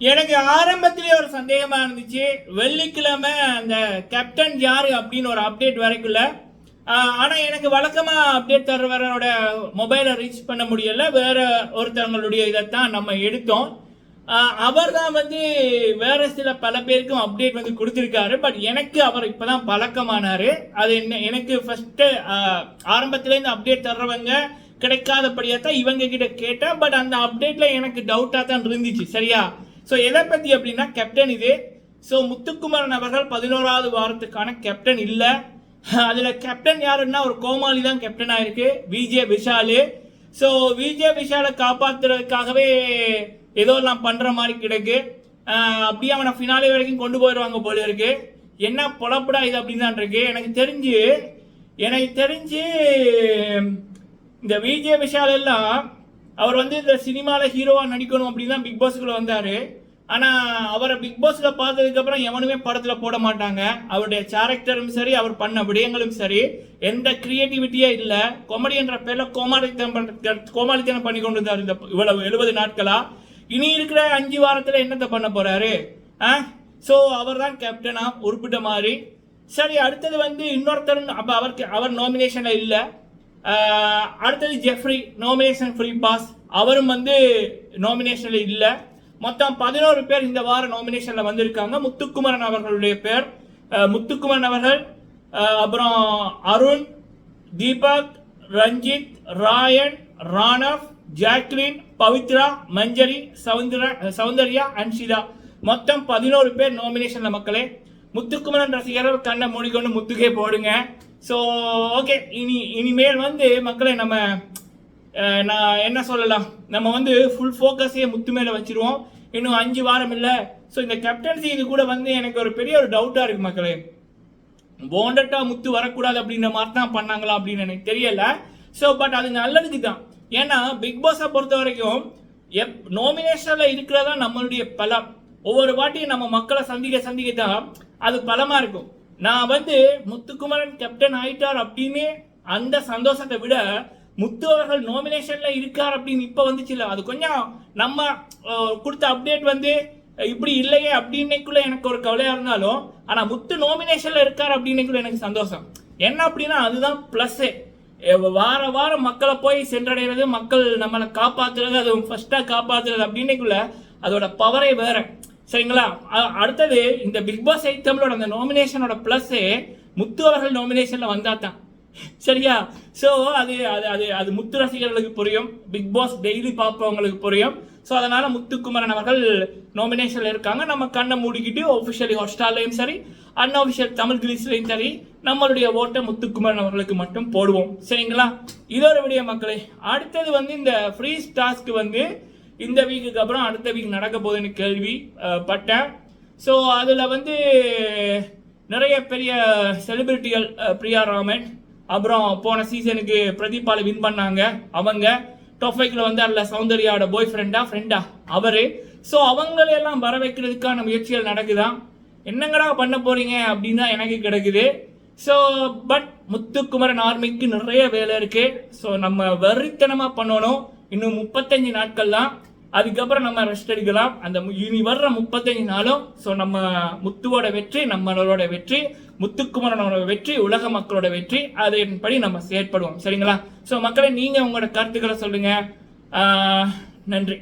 எனக்கு ஆரம்பத்திலே ஒரு சந்தேகமாக இருந்துச்சு. வெள்ளிக்கிழமை அந்த கேப்டன் யார் அப்படின்னு ஒரு அப்டேட் வரைக்குள்ள ஆனால் எனக்கு வழக்கமாக அப்டேட் தருவரோட மொபைலை ரீச் பண்ண முடியல. வேற ஒருத்தவங்களுடைய இதைத்தான் நம்ம எடுத்தோம். அவர் தான் வந்து வேற சில பல பேருக்கும் அப்டேட் வந்து கொடுத்துருக்காரு. பட் எனக்கு அவர் இப்பதான் பழக்கமானாரு. அது என்ன எனக்கு ஃபஸ்ட்டு ஆரம்பத்துலேருந்து அப்டேட் தர்றவங்க கிடைக்காதபடியாக தான் இவங்க கிட்ட கேட்டேன். பட் அந்த அப்டேட்டில் எனக்கு டவுட்டாக தான் இருந்துச்சு. சரியா? ஸோ எதை பற்றி அப்படின்னா கேப்டன் இது. ஸோ முத்துக்குமரன் அவர்கள் பதினோராவது வாரத்துக்கான கேப்டன் இல்லை. அதில் கேப்டன் யாருன்னா ஒரு கோமாளி தான் கேப்டன் ஆயிருக்கு. விஜே விஷாலு. ஸோ விஜே விஷாலை காப்பாத்துறதுக்காகவே ஏதோ எல்லாம் பண்ணுற மாதிரி கிடக்கு. அப்படியே அவனை ஃபினாலே வரைக்கும் கொண்டு போயிடுவாங்க போல இருக்கு. என்ன பொழப்படா இது அப்படின்னு தான் இருக்கு. எனக்கு தெரிஞ்சு எனக்கு தெரிஞ்சு இந்த விஜே விஷால் எல்லாம் அவர் வந்து இந்த சினிமாவில் ஹீரோவாக நடிக்கணும் அப்படின்னு தான் பிக் பாஸ்க்குள்ள வந்தார். ஆனால் அவரை பிக் பாஸில் பார்த்ததுக்கப்புறம் எவனுமே படத்தில் போட மாட்டாங்க. அவருடைய கேரக்டரும் சரி அவர் பண்ண விடயங்களும் சரி. எந்த கிரியேட்டிவிட்டியே இல்லை. காமெடி என்ற பேரில் கோமாளித்தனம் பண்ண கோமாளித்தனம் பண்ணி கொண்டு இருந்தார் இந்த இவ்வளவு எழுபது நாட்களா. இனி இருக்கிற அஞ்சு வாரத்தில் என்னத்தை பண்ண போறாரு? ஆ? ஸோ அவர் தான் கேப்டனா உருப்பிட்ட மாதிரி. சரி அடுத்தது வந்து இன்னொருத்தர் அப்போ அவருக்கு அவர் நாமினேஷனில் இல்லை. அடுத்தது ஜெஃப்ரி நாமினேஷன் ஃப்ரீ பாஸ் அவரும் வந்து நாமினேஷனில் இல்லை. மொத்தம் பதினோரு பேர் இந்த வார நாமினேஷனில் வந்திருக்காங்க. முத்துக்குமரன் அவர்களுடைய பேர். முத்துக்குமரன் அவர்கள் அப்புறம் அருண் தீபக் ரஞ்சித் ராயன் ராணவ் ஜாக்லின் பவித்ரா மஞ்சரி சௌந்தர சௌந்தர்யா அன்ஷிதா. மொத்தம் பதினோரு பேர் நாமினேஷனில் மக்களே. முத்துக்குமரன் ரசிகர்கள் கண்ணை மூடிக்கொண்டு முத்துக்கே போடுங்க. ஸோ ஓகே இனி இனிமேல் வந்து மக்களை நம்ம நான் என்ன சொல்லலாம்? நம்ம வந்து ஃபுல் ஃபோக்கஸே முத்து மேலே வச்சிருவோம். இன்னும் அஞ்சு வாரம் இல்லை. ஸோ இந்த கேப்டன்சி இது கூட வந்து எனக்கு ஒரு பெரிய ஒரு டவுட்டாக இருக்குது மக்களே. போண்டட்டா முத்து வரக்கூடாது அப்படின்ற மாதிரி தான் பண்ணாங்களா அப்படின்னு எனக்கு தெரியல. ஸோ பட் அது நல்லதுக்கு தான். ஏன்னா பிக் பாஸை பொறுத்த வரைக்கும் எப் நோமினேஷனில் இருக்கிறதா நம்மளுடைய பலம். ஒவ்வொரு வாட்டியும் நம்ம மக்களை சந்திக்க சந்திக்க தான் அது பலமாக இருக்கும். நான் வந்து முத்துக்குமரன் கேப்டன் ஆயிட்டார் அப்படின்னு அந்த சந்தோஷத்தை விட முத்து அவர்கள் நாமினேஷன்ல இருக்கார் அப்படின்னு இப்போ வந்துச்சுல அது கொஞ்சம் நம்ம கொடுத்த அப்டேட் வந்து இப்படி இல்லையே அப்படின்னைக்குள்ள எனக்கு ஒரு கவலையா இருந்தாலும் ஆனா முத்து நாமினேஷன்ல இருக்கார் அப்படின்னைக்குள்ள எனக்கு சந்தோஷம். என்ன அப்படின்னா அதுதான் பிளஸ் வார வாரம் மக்களை போய் சென்றடைகிறது மக்கள் நம்மளை காப்பாத்துறது அது ஃபர்ஸ்டா காப்பாத்துறது அப்படின்னைக்குள்ள அதோட பவரே வேற. சரிங்களா? அடுத்தது இந்த பிக் பாஸ் எயிட் தமிழோட அந்த நாமினேஷனோட பிளஸ் முத்து அவர்கள் நாமினேஷனில் வந்தால் தான் சரியா? ஸோ அது அது அது அது முத்து ரசிகர்களுக்கு புரியும். பிக் பாஸ் டெய்லி பார்ப்பவங்களுக்கு புரியும். ஸோ அதனால் முத்துக்குமரன் அவர்கள் நாமினேஷனில் இருக்காங்க. நம்ம கண்ணை மூடிக்கிட்டு ஒஃபிஷியலி ஹாட்ஸ்டார்லேயும் சரி அன்அஃபிஷியல் தமிழ் கிளீஸ்லையும் சரி நம்மளுடைய ஓட்டை முத்துக்குமரன் அவர்களுக்கு மட்டும் போடுவோம். சரிங்களா? இதோட விடிய மக்களே. அடுத்தது வந்து இந்த ஃப்ரீ டாஸ்க்கு வந்து இந்த வீக்குக்கு அப்புறம் அடுத்த வீக் நடக்க போகுதுன்னு கேள்வி பட்டேன். ஸோ அதில் வந்து நிறைய பெரிய செலிபிரிட்டிகள் பிரியா ராமன் அப்புறம் போன சீசனுக்கு பிரதீபால வின் பண்ணாங்க அவங்க. டொஃபைக்கில் வந்து அதில் சௌந்தர்யாவோட பாய் ஃப்ரெண்டா ஃப்ரெண்டா அவர். ஸோ அவங்களையெல்லாம் வர வைக்கிறதுக்கான முயற்சிகள் நடக்குதான். என்னங்கடா பண்ண போறீங்க அப்படின்னு தான் எனக்கு கிடைக்குது. ஸோ பட் முத்துக்குமரன் ஆர்மிக்கு நிறைய வேலை இருக்குது ஸோ நம்ம வெறித்தனமாக பண்ணணும். இன்னும் முப்பத்தஞ்சு நாட்கள் தான் அதுக்கப்புறம் நம்ம ரெஸ்ட் எடுக்கலாம். அந்த மு- இனி வர்ற முப்பத்தஞ்சு நாளும் ஸோ நம்ம முத்துவோட வெற்றி நம்மளோட வெற்றி முத்துக்குமரனோட வெற்றி உலக மக்களோட வெற்றி அதன்படி நம்ம செயற்படுவோம். சரிங்களா? ஸோ மக்களை நீங்கள் உங்களோட கருத்துக்களை சொல்லுங்கள் நன்றி.